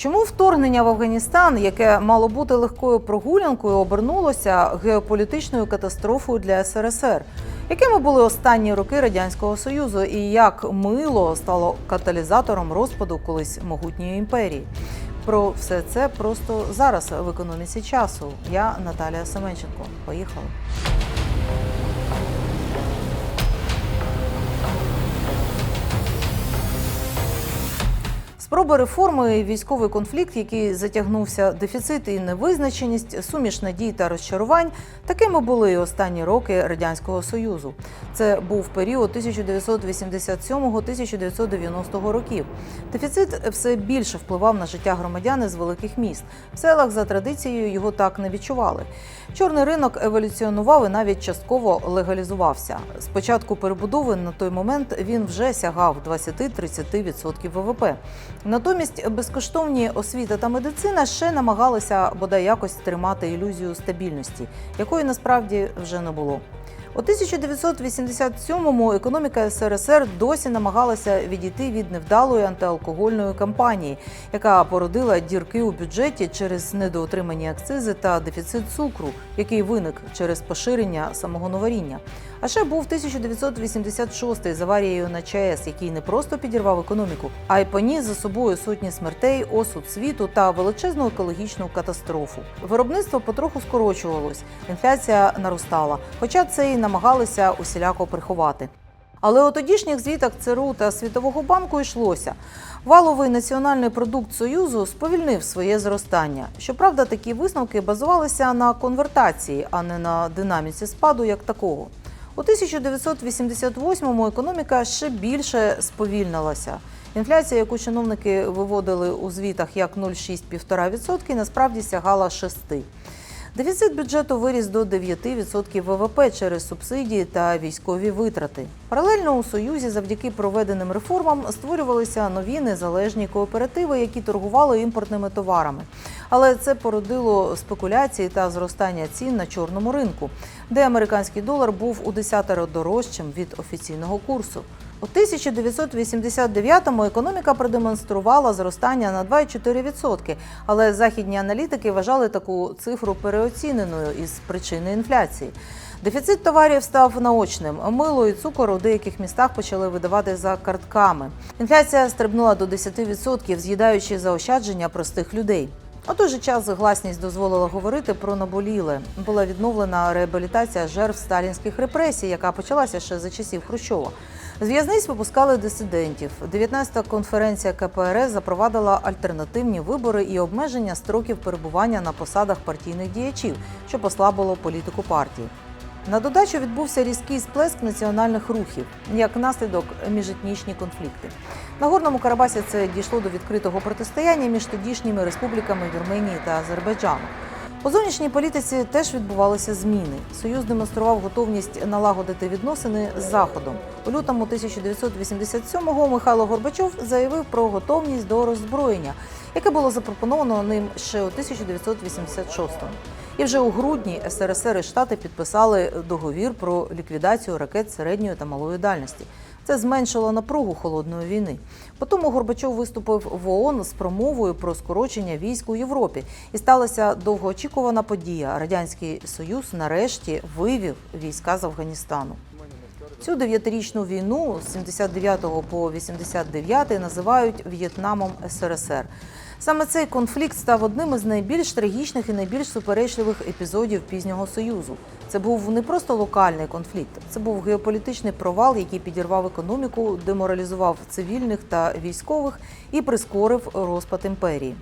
Чому вторгнення в Афганістан, яке мало бути легкою прогулянкою, обернулося геополітичною катастрофою для СРСР? Якими були останні роки радянського союзу, і як мило стало каталізатором розпаду колись могутньої імперії? Про все це просто зараз в економіці часу. Я Наталія Семенченко. Поїхали. Спроби реформи, військовий конфлікт, який затягнувся, дефіцит і невизначеність, суміш надій та розчарувань. Такими були і останні роки радянського союзу. Це був період 1987-1990 років. Дефіцит все більше впливав на життя громадян із великих міст. В селах за традицією його так не відчували. Чорний ринок еволюціонував і навіть частково легалізувався. З початку перебудови на той момент він вже сягав 20-30% ВВП. Натомість безкоштовні освіта та медицина ще намагалися бодай якось тримати ілюзію стабільності, якої насправді вже не було. У 1987-му економіка СРСР досі намагалася відійти від невдалої антиалкогольної кампанії, яка породила дірки у бюджеті через недоотримані акцизи та дефіцит цукру, який виник через поширення самогоноваріння. А ще був 1986 з аварією на ЧАЕС, який не просто підірвав економіку, а й поніс за собою сотні смертей, осуд світу та величезну екологічну катастрофу. Виробництво потроху скорочувалось, інфляція наростала, хоча це і намагалися усіляко приховати. Але у тодішніх звітах ЦРУ та Світового банку йшлося. Валовий національний продукт Союзу сповільнив своє зростання. Щоправда, такі висновки базувалися на конвертації, а не на динаміці спаду як такого. У 1988-му економіка ще більше сповільнилася. Інфляція, яку чиновники виводили у звітах як 0,6-1,5%, насправді сягала 6%. Дефіцит бюджету виріс до 9% ВВП через субсидії та військові витрати. Паралельно у Союзі завдяки проведеним реформам створювалися нові незалежні кооперативи, які торгували імпортними товарами. Але це породило спекуляції та зростання цін на чорному ринку, де американський долар був у десятеро дорожчим від офіційного курсу. У 1989-му економіка продемонструвала зростання на 2,4%, але західні аналітики вважали таку цифру переоціненою із причини інфляції. Дефіцит товарів став наочним. Мило і цукор у деяких містах почали видавати за картками. Інфляція стрибнула до 10%, з'їдаючи заощадження простих людей. У той же час гласність дозволила говорити про наболіле. Була відновлена реабілітація жертв сталінських репресій, яка почалася ще за часів Хрущова. З в'язниць випускали дисидентів. 19-та конференція КПРС запровадила альтернативні вибори і обмеження строків перебування на посадах партійних діячів, що послабило політику партії. На додачу відбувся різкий сплеск національних рухів, як наслідок міжетнічні конфлікти. На горному Карабасі це дійшло до відкритого протистояння між тодішніми республіками Вірменії та Азербайджану. У зовнішній політиці теж відбувалися зміни. Союз демонстрував готовність налагодити відносини з Заходом. У лютому 1987-го Михайло Горбачов заявив про готовність до роззброєння, яке було запропоновано ним ще у 1986-му. І вже у грудні СРСР і Штати підписали договір про ліквідацію ракет середньої та малої дальності. Це зменшило напругу холодної війни. Потім Горбачов виступив в ООН з промовою про скорочення військ у Європі, і сталася довгоочікувана подія. Радянський Союз нарешті вивів війська з Афганістану. Цю дев'ятирічну війну з 79 по 89 називають В'єтнамом СРСР. Саме цей конфлікт став одним із найбільш трагічних і найбільш суперечливих епізодів пізнього союзу. Це був не просто локальний конфлікт, це був геополітичний провал, який підірвав економіку, деморалізував цивільних та військових і прискорив розпад імперії.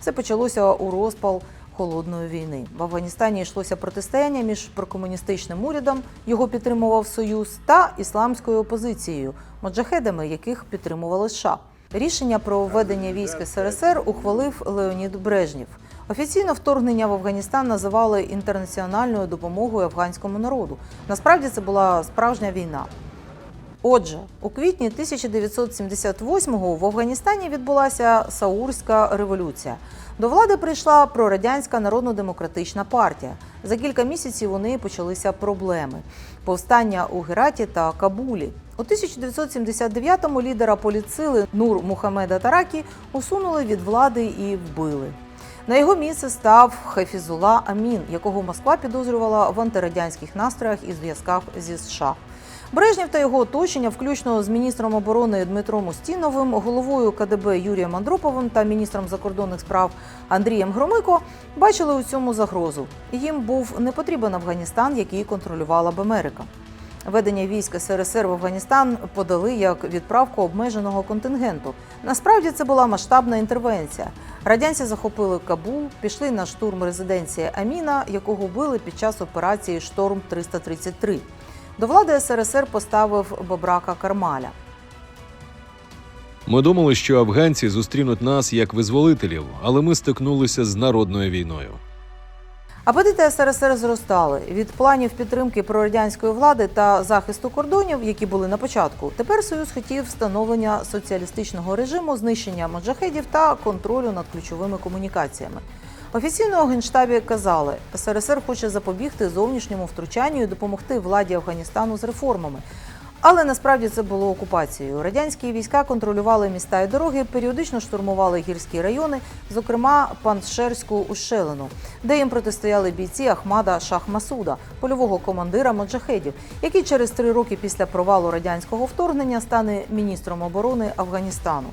Це почалося у розпал холодної війни. В Афганістані йшлося протистояння між прокомуністичним урядом, його підтримував Союз, та ісламською опозицією, моджахедами, яких підтримували США. Рішення про введення військ СРСР ухвалив Леонід Брежнєв. Офіційно вторгнення в Афганістан називали інтернаціональною допомогою афганському народу. Насправді це була справжня війна. Отже, у квітні 1978-го в Афганістані відбулася Саурська революція. До влади прийшла прорадянська народно-демократична партія. За кілька місяців у неї почалися проблеми: повстання у Гераті та Кабулі. У 1979-му лідера політсили Нур Мухаммеда Таракі усунули від влади і вбили. На його місце став Хафізула Амін, якого Москва підозрювала в антирадянських настроях і зв'язках зі США. Брежнєв та його оточення, включно з міністром оборони Дмитром Устіновим, головою КДБ Юрієм Андроповим та міністром закордонних справ Андрієм Громико, бачили у цьому загрозу. Їм був не потрібен Афганістан, який контролювала б Америка. Ведення військ СРСР в Афганістан подали як відправку обмеженого контингенту. Насправді це була масштабна інтервенція. Радянці захопили Кабул, пішли на штурм резиденції Аміна, якого вбили під час операції Шторм 333 До влади СРСР поставив Бобрака Кармаля. Ми думали, що афганці зустрінуть нас як визволителів, але ми стикнулися з народною війною. Апетити СРСР зростали від планів підтримки прорадянської влади та захисту кордонів, які були на початку. Тепер Союз хотів встановлення соціалістичного режиму, знищення моджахедів та контролю над ключовими комунікаціями. Офіційно у генштабі казали, СРСР хоче запобігти зовнішньому втручанню і допомогти владі Афганістану з реформами. Але насправді це було окупацією. Радянські війська контролювали міста і дороги, періодично штурмували гірські райони, зокрема Паншерську ущелину, де їм протистояли бійці Ахмада Шахмасуда, польового командира моджахедів, який через три роки після провалу радянського вторгнення стане міністром оборони Афганістану.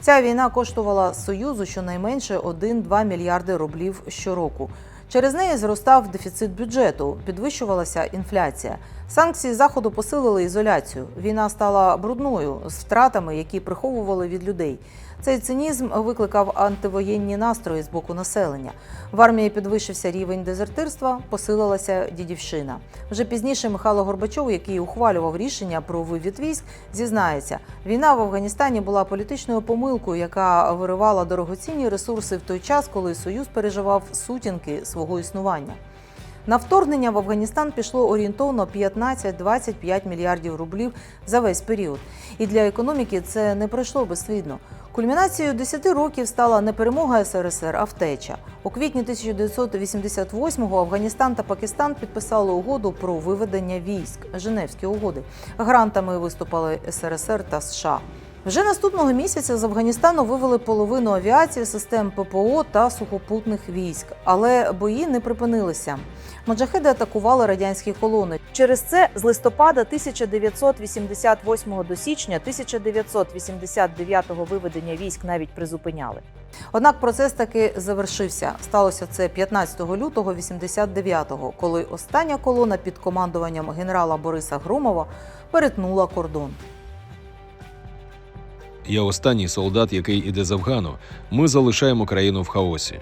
Ця війна коштувала Союзу щонайменше 1-2 мільярди рублів щороку. Через неї зростав дефіцит бюджету, підвищувалася інфляція. Санкції заходу посилили ізоляцію. Війна стала брудною з втратами, які приховували від людей. Цей цинізм викликав антивоєнні настрої з боку населення. В армії підвищився рівень дезертирства, посилилася дідівщина. Вже пізніше Михайло Горбачов, який ухвалював рішення про вивід військ, зізнається, війна в Афганістані була політичною помилкою, яка виривала дорогоцінні ресурси в той час, коли Союз переживав сутінки свого існування. На вторгнення в Афганістан пішло орієнтовно 15-25 мільярдів рублів за весь період. І для економіки це не пройшло безслідно. Кульмінацією 10 років стала не перемога СРСР, а втеча. У квітні 1988-го Афганістан та Пакистан підписали угоду про виведення військ Женевські угоди. Грантами виступали СРСР та США. Вже наступного місяця з Афганістану вивели половину авіації, систем ППО та сухопутних військ, але бої не припинилися. Моджахеди атакували радянські колони. Через це з листопада 1988 до січня 1989 виведення військ навіть призупиняли. Однак процес таки завершився. Сталося це 15 лютого 89-го, коли остання колона під командуванням генерала Бориса Громова перетнула кордон. Я останній солдат, який іде з Афгану. Ми залишаємо країну в хаосі.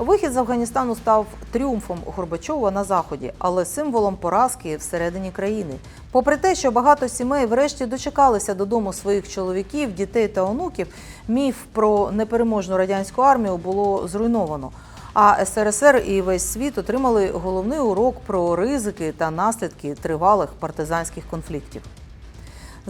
Вихід з Афганістану став тріумфом Горбачова на заході, але символом поразки всередині країни. Попри те, що багато сімей врешті дочекалися додому своїх чоловіків, дітей та онуків, міф про непереможну радянську армію було зруйновано. А СРСР і весь світ отримали головний урок про ризики та наслідки тривалих партизанських конфліктів.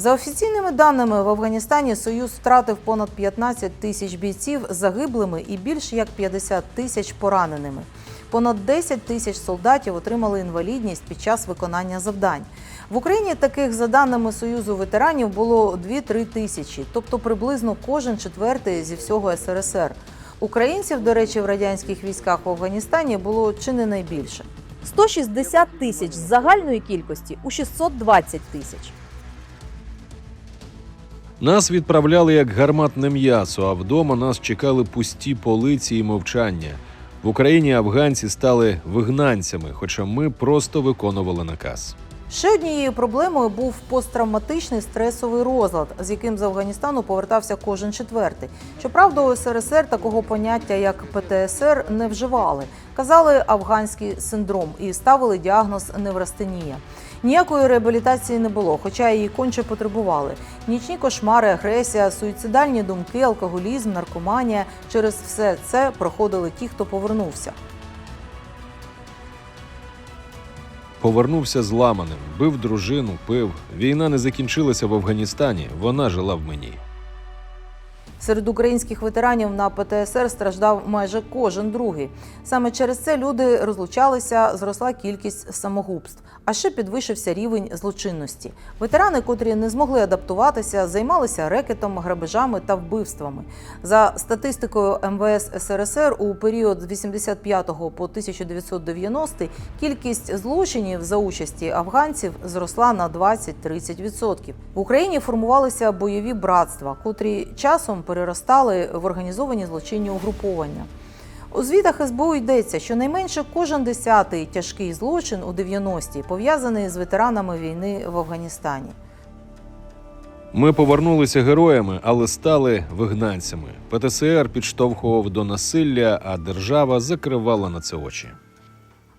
За офіційними даними в Афганістані Союз втратив понад 15 тисяч бійців загиблими і більш як 50 тисяч пораненими. Понад 10 тисяч солдатів отримали інвалідність під час виконання завдань. В Україні таких, за даними Союзу ветеранів, було 2-3 тисячі, тобто приблизно кожен четвертий зі всього СРСР. Українців, до речі, в радянських військах в Афганістані було чи не найбільше. 160 тисяч з загальної кількості у 620 тисяч. Нас відправляли як гарматне м'ясо, а вдома нас чекали пусті полиці і мовчання. В Україні афганці стали вигнанцями, хоча ми просто виконували наказ. Ще однією проблемою був посттравматичний стресовий розлад, з яким з Афганістану повертався кожен четвертий. Щоправда, у СРСР такого поняття як ПТСР не вживали. Казали афганський синдром і ставили діагноз неврастенія. Ніякої реабілітації не було, хоча її конче потребували. Нічні кошмари, агресія, суїцидальні думки, алкоголізм, наркоманія. Через все це проходили ті, хто повернувся. Повернувся зламаним, бив дружину, пив. Війна не закінчилася в Афганістані, вона жила в мені. Серед українських ветеранів на ПТСР страждав майже кожен другий. Саме через це люди розлучалися, зросла кількість самогубств, а ще підвищився рівень злочинності. Ветерани, котрі не змогли адаптуватися, займалися рекетом, грабежами та вбивствами. За статистикою МВС СРСР у період з 85 по 1990 кількість злочинів за участі афганців зросла на 20-30%. В Україні формувалися бойові братства, котрі часом переростали в організовані злочинні угруповання. У звітах СБУ йдеться, що найменше кожен десятий тяжкий злочин у 90-ті пов'язаний з ветеранами війни в Афганістані. Ми повернулися героями, але стали вигнанцями. ПТСР підштовхував до насилля, а держава закривала на це очі.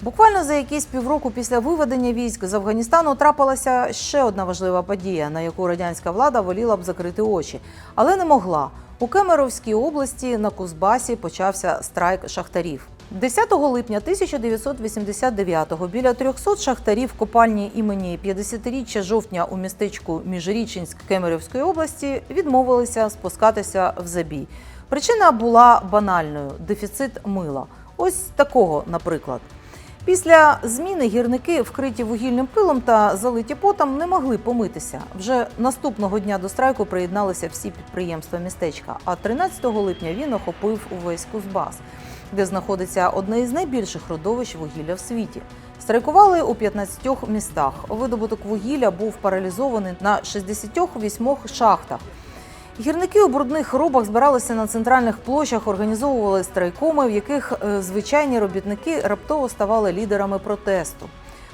Буквально за якісь півроку після виведення військ з Афганістану трапилася ще одна важлива подія, на яку радянська влада воліла б закрити очі, але не могла. У Кемеровській області на Кузбасі почався страйк шахтарів. 10 липня 1989-го біля 300 шахтарів копальні імені 50-річчя жовтня у містечку Міжрічинськ Кемерівської області відмовилися спускатися в забій. Причина була банальною дефіцит мила. Ось такого, наприклад. Після зміни гірники, вкриті вугільним пилом та залиті потом, не могли помитися. Вже наступного дня до страйку приєдналися всі підприємства містечка. А 13 липня він охопив увесь Кузбас, де знаходиться одне із найбільших родовищ вугілля в світі. Страйкували у 15 містах. Видобуток вугілля був паралізований на 68 шахтах. Гірники у брудних робах збиралися на центральних площах, організовували страйкоми, в яких е, звичайні робітники раптово ставали лідерами протесту.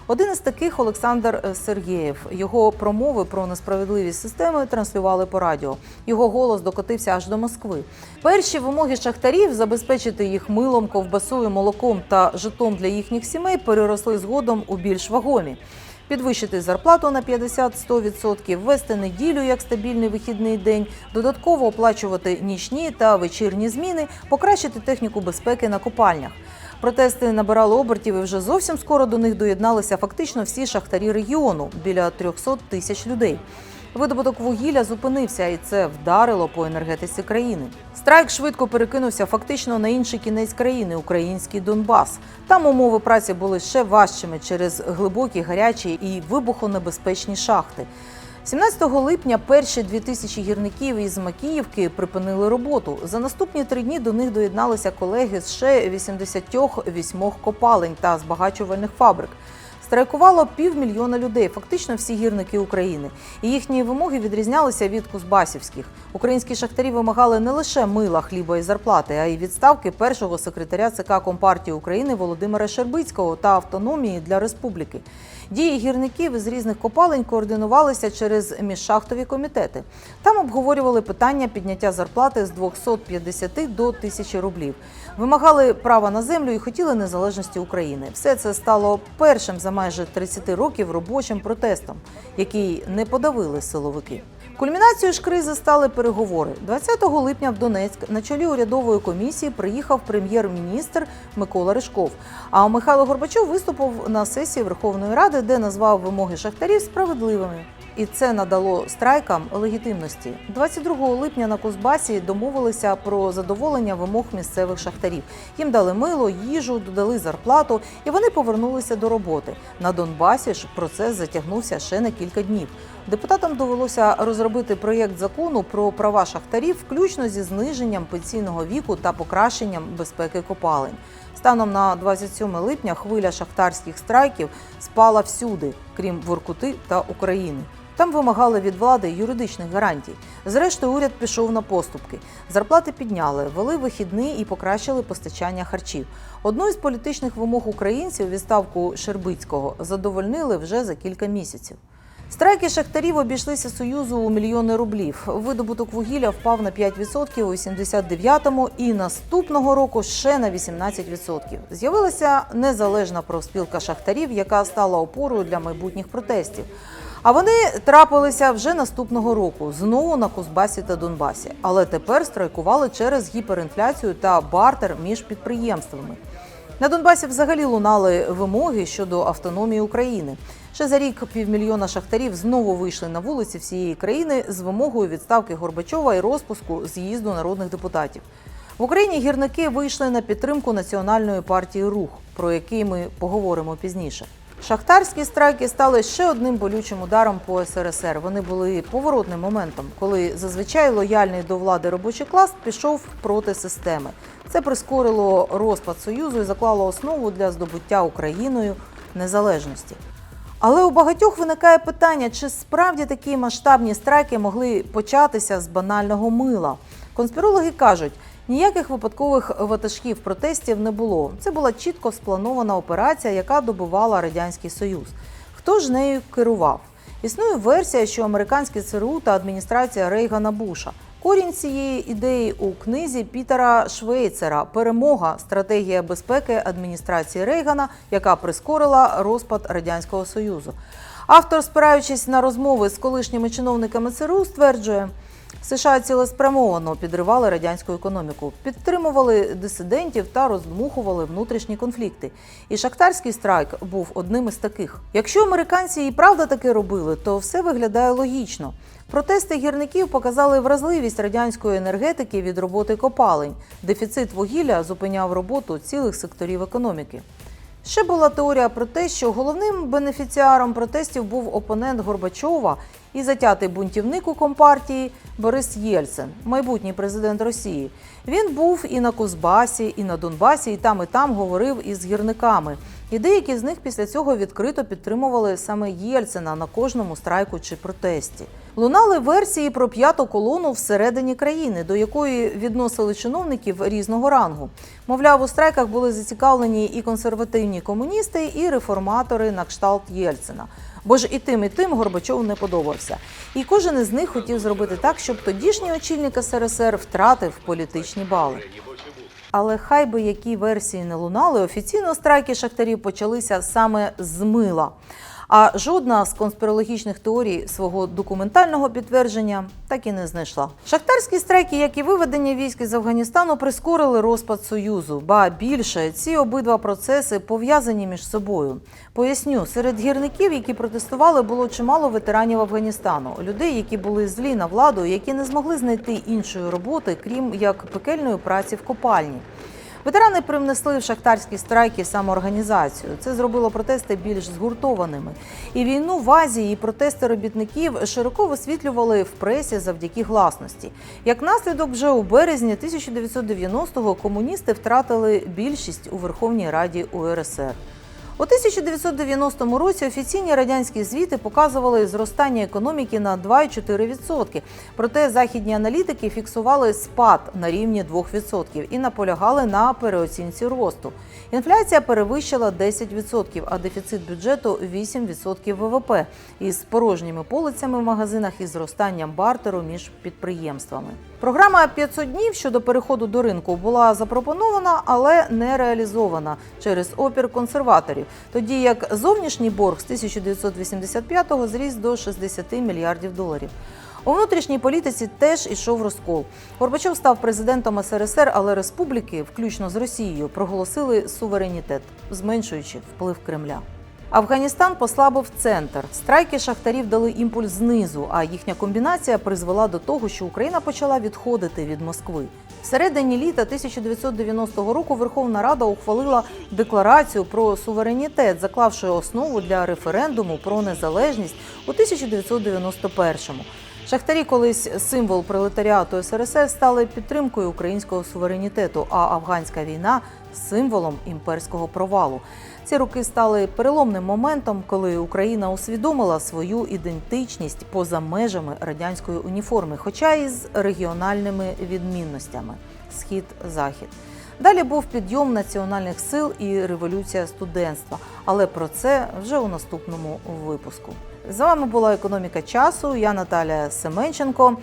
Один із таких Олександр е, Сергєєв. Його промови про несправедливість системи транслювали по радіо. Його голос докотився аж до Москви. Перші вимоги шахтарів забезпечити їх милом, ковбасою, молоком та житом для їхніх сімей переросли згодом у більш вагомі. Підвищити зарплату на 50-100%, ввести неділю як стабільний вихідний день, додатково оплачувати нічні та вечірні зміни, покращити техніку безпеки на копальнях. Протести набирали обертів і вже зовсім скоро до них доєдналися фактично всі шахтарі регіону біля 300 тисяч людей. Видобуток вугілля зупинився, і це вдарило по енергетиці країни. Страйк швидко перекинувся фактично на інший кінець країни український Донбас. Там умови праці були ще важчими через глибокі, гарячі і вибухонебезпечні шахти. 17 липня перші 2000 гірників із Макіївки припинили роботу. За наступні три дні до них доєдналися колеги з ще 88 копалень та збагачувальних фабрик. Страйкувало півмільйона людей, фактично всі гірники України. І їхні вимоги відрізнялися від кузбасівських. Українські шахтарі вимагали не лише мила, хліба і зарплати, а й відставки першого секретаря ЦК Компартії України Володимира Щербицького та автономії для республіки. Дії гірників із різних копалень координувалися через міжшахтові комітети. Там обговорювали питання підняття зарплати з 250 до 1000 рублів. Вимагали права на землю і хотіли незалежності України. Все це стало першим за майже 30 років робочим протестом, який не подавили силовики. Кульмінацією ж кризи стали переговори. 20 липня в Донецьк на чолі урядової комісії приїхав прем'єр-міністр Микола Ришков. А Михайло Горбачов виступив на сесії Верховної Ради, де назвав вимоги шахтарів справедливими. І це надало страйкам легітимності. 22 липня на Кузбасі домовилися про задоволення вимог місцевих шахтарів. Їм дали мило, їжу, додали зарплату, і вони повернулися до роботи. На Донбасі ж процес затягнувся ще на кілька днів. Депутатам довелося розробити проєкт закону про права шахтарів, включно зі зниженням пенсійного віку та покращенням безпеки копалень. Станом на 27 липня хвиля шахтарських страйків спала всюди, крім Воркути та України. Там вимагали від влади юридичних гарантій. Зрештою, уряд пішов на поступки. Зарплати підняли, ввели вихідний і покращили постачання харчів. Одну із політичних вимог українців відставку Шербицького задовольнили вже за кілька місяців. Страйки шахтарів обійшлися Союзу у мільйони рублів. Видобуток вугілля впав на 5% у 89-му і наступного року ще на 18%. З'явилася незалежна профспілка шахтарів, яка стала опорою для майбутніх протестів. А вони трапилися вже наступного року знову на Кузбасі та Донбасі, але тепер страйкували через гіперінфляцію та бартер між підприємствами. На Донбасі взагалі лунали вимоги щодо автономії України. Ще за рік півмільйона шахтарів знову вийшли на вулиці всієї країни з вимогою відставки Горбачова і розпуску з'їзду народних депутатів. В Україні гірники вийшли на підтримку національної партії Рух, про який ми поговоримо пізніше. Шахтарські страйки стали ще одним болючим ударом по СРСР. Вони були поворотним моментом, коли зазвичай лояльний до влади робочий клас пішов проти системи. Це прискорило розпад союзу і заклало основу для здобуття Україною незалежності. Але у багатьох виникає питання, чи справді такі масштабні страйки могли початися з банального мила. Конспірологи кажуть, ніяких випадкових ватажків протестів не було. Це була чітко спланована операція, яка добивала радянський союз. Хто ж нею керував? Існує версія, що американські ЦРУ та адміністрація Рейгана Буша. Корінь цієї ідеї у книзі Пітера Швейцера Перемога стратегія безпеки адміністрації Рейгана, яка прискорила розпад радянського союзу. Автор, спираючись на розмови з колишніми чиновниками ЦРУ, стверджує. США цілеспрямовано підривали радянську економіку, підтримували дисидентів та роздмухували внутрішні конфлікти. І шахтарський страйк був одним із таких. Якщо американці і правда таке робили, то все виглядає логічно. Протести гірників показали вразливість радянської енергетики від роботи копалень. Дефіцит вугілля зупиняв роботу цілих секторів економіки. Ще була теорія про те, що головним бенефіціаром протестів був опонент Горбачова і затятий бунтівник у компартії Борис Єльцин, майбутній президент Росії. Він був і на Кузбасі, і на Донбасі, і там, і там говорив із гірниками. І деякі з них після цього відкрито підтримували саме Єльцина на кожному страйку чи протесті. Лунали версії про п'яту колону всередині країни, до якої відносили чиновників різного рангу. Мовляв, у страйках були зацікавлені і консервативні комуністи, і реформатори на кшталт Єльцина. Бо ж і тим, і тим Горбачов не подобався. І кожен із них хотів зробити так, щоб тодішній очільник СРСР втратив політичні бали. Але хай би які версії не лунали, офіційно страйки шахтарів почалися саме з мила. А жодна з конспірологічних теорій свого документального підтвердження так і не знайшла. Шахтарські страйки, як і виведення військ із Афганістану, прискорили розпад союзу. Ба більше ці обидва процеси пов'язані між собою. Поясню, серед гірників, які протестували, було чимало ветеранів Афганістану, людей, які були злі на владу, які не змогли знайти іншої роботи, крім як пекельної праці в копальні. Ветерани привнесли в шахтарські страйки самоорганізацію. Це зробило протести більш згуртованими. І війну в Азії і протести робітників широко висвітлювали в пресі завдяки гласності. Як наслідок, вже у березні 1990-го комуністи втратили більшість у Верховній Раді УРСР. У 1990 році офіційні радянські звіти показували зростання економіки на 2,4%. Проте західні аналітики фіксували спад на рівні 2% і наполягали на переоцінці росту. Інфляція перевищила 10%, а дефіцит бюджету 8% ВВП із порожніми полицями в магазинах і зростанням бартеру між підприємствами. Програма 500 днів щодо переходу до ринку була запропонована, але не реалізована через опір консерваторів. Тоді як зовнішній борг з 1985-го зріс до 60 мільярдів доларів. У внутрішній політиці теж ішов розкол. Горбачов став президентом СРСР, але республіки, включно з Росією, проголосили суверенітет, зменшуючи вплив Кремля. Афганістан послабив центр. Страйки шахтарів дали імпульс знизу, а їхня комбінація призвела до того, що Україна почала відходити від Москви. Всередині літа 1990 року Верховна Рада ухвалила декларацію про суверенітет, заклавши основу для референдуму про незалежність у 1991-му. Шахтарі, колись символ пролетаріату СРСР, стали підтримкою українського суверенітету, а афганська війна символом імперського провалу. Ці роки стали переломним моментом, коли Україна усвідомила свою ідентичність поза межами радянської уніформи, хоча і з регіональними відмінностями схід-захід. Далі був підйом національних сил і революція студентства. Але про це вже у наступному випуску. З вами була економіка часу. Я Наталя Семенченко.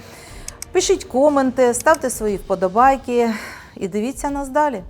Пишіть коменти, ставте свої вподобайки і дивіться нас далі.